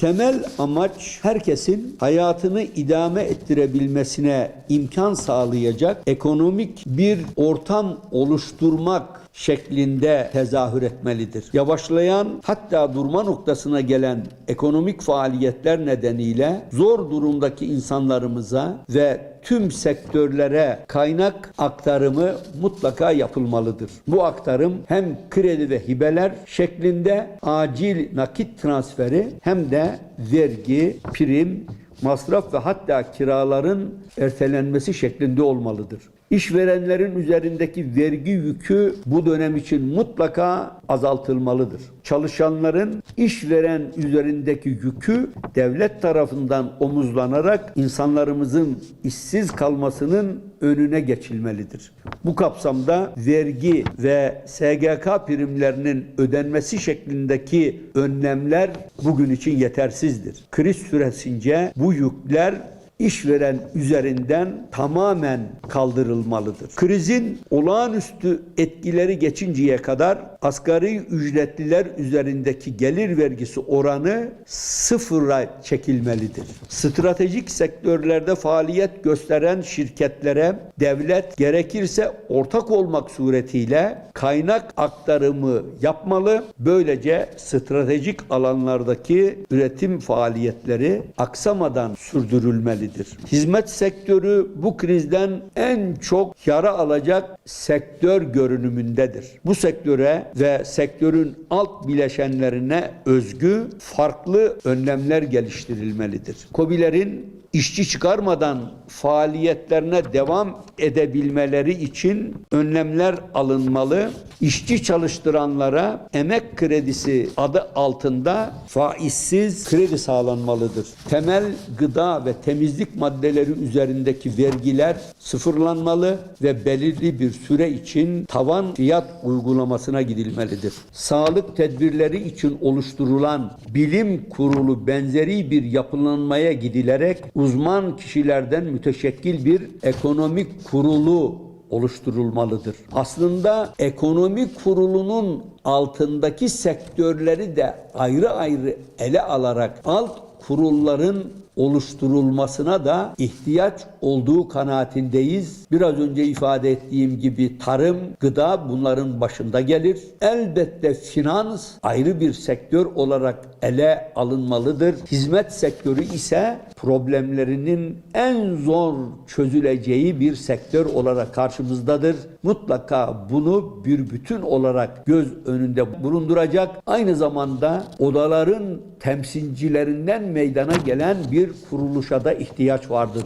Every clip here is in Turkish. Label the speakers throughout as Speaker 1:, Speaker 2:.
Speaker 1: Temel amaç herkesin hayatını idame ettirebilmesine imkan sağlayacak ekonomik bir ortam oluşturmak şeklinde tezahür etmelidir. Yavaşlayan hatta durma noktasına gelen ekonomik faaliyetler nedeniyle zor durumdaki insanlarımıza ve tüm sektörlere kaynak aktarımı mutlaka yapılmalıdır. Bu aktarım hem kredi ve hibeler şeklinde acil nakit transferi hem de vergi, prim, masraf ve hatta kiraların ertelenmesi şeklinde olmalıdır. İşverenlerin üzerindeki vergi yükü bu dönem için mutlaka azaltılmalıdır. Çalışanların işveren üzerindeki yükü devlet tarafından omuzlanarak insanlarımızın işsiz kalmasının önüne geçilmelidir. Bu kapsamda vergi ve SGK primlerinin ödenmesi şeklindeki önlemler bugün için yetersizdir. Kriz süresince bu yükler işveren üzerinden tamamen kaldırılmalıdır. Krizin olağanüstü etkileri geçinceye kadar asgari ücretliler üzerindeki gelir vergisi oranı sıfıra çekilmelidir. Stratejik sektörlerde faaliyet gösteren şirketlere devlet gerekirse ortak olmak suretiyle kaynak aktarımı yapmalı. Böylece stratejik alanlardaki üretim faaliyetleri aksamadan sürdürülmelidir. Hizmet sektörü bu krizden en çok yara alacak sektör görünümündedir. Bu sektöre ve sektörün alt bileşenlerine özgü farklı önlemler geliştirilmelidir. KOBİ'lerin işçi çıkarmadan faaliyetlerine devam edebilmeleri için önlemler alınmalı. İşçi çalıştıranlara emek kredisi adı altında faizsiz kredi sağlanmalıdır. Temel gıda ve temizlik maddeleri üzerindeki vergiler sıfırlanmalı ve belirli bir süre için tavan fiyat uygulamasına gidilmelidir. Sağlık tedbirleri için oluşturulan bilim kurulu benzeri bir yapılanmaya gidilerek uzman kişilerden müteşekkil bir ekonomik kurulu oluşturulmalıdır. Aslında ekonomi kurulunun altındaki sektörleri de ayrı ayrı ele alarak alt kurulların oluşturulmasına da ihtiyaç olduğu kanaatindeyiz. Biraz önce ifade ettiğim gibi tarım, gıda bunların başında gelir. Elbette finans ayrı bir sektör olarak ele alınmalıdır. Hizmet sektörü ise problemlerinin en zor çözüleceği bir sektör olarak karşımızdadır. Mutlaka bunu bir bütün olarak göz önünde bulunduracak. Aynı zamanda odaların temsilcilerinden meydana gelen bir kuruluşa da ihtiyaç vardır.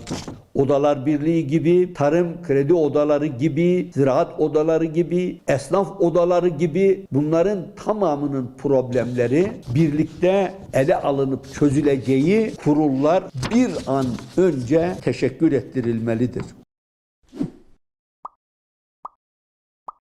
Speaker 1: Odalar Birliği gibi, tarım kredi odaları gibi, ziraat odaları gibi, esnaf odaları gibi bunların tamamının problemleri birlikte ele alınıp çözüleceği kurullar bir an önce teşekkür ettirilmelidir.